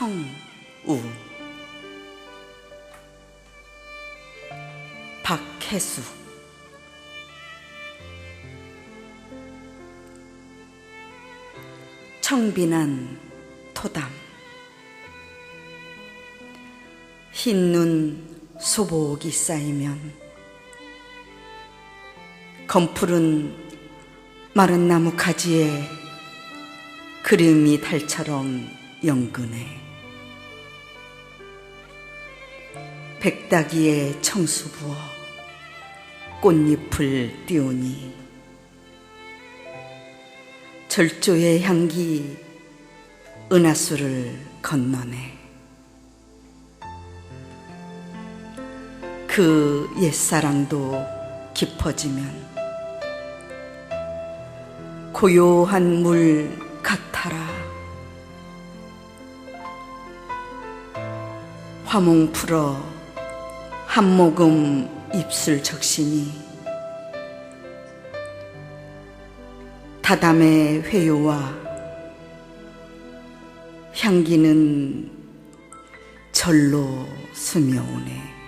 청우. 박혜수. 청빈한 토담. 흰눈 소복이 쌓이면 검푸른 마른 나무 가지에 그림이 달처럼 연근해 백다기에 청수 부어 꽃잎을 띄우니 절조의 향기 은하수를 건너네. 그 옛사랑도 깊어지면 고요한 물 같아라 화몽 풀어 한 모금 입술 적시니 다담의 회요와 향기는 절로 스며오네.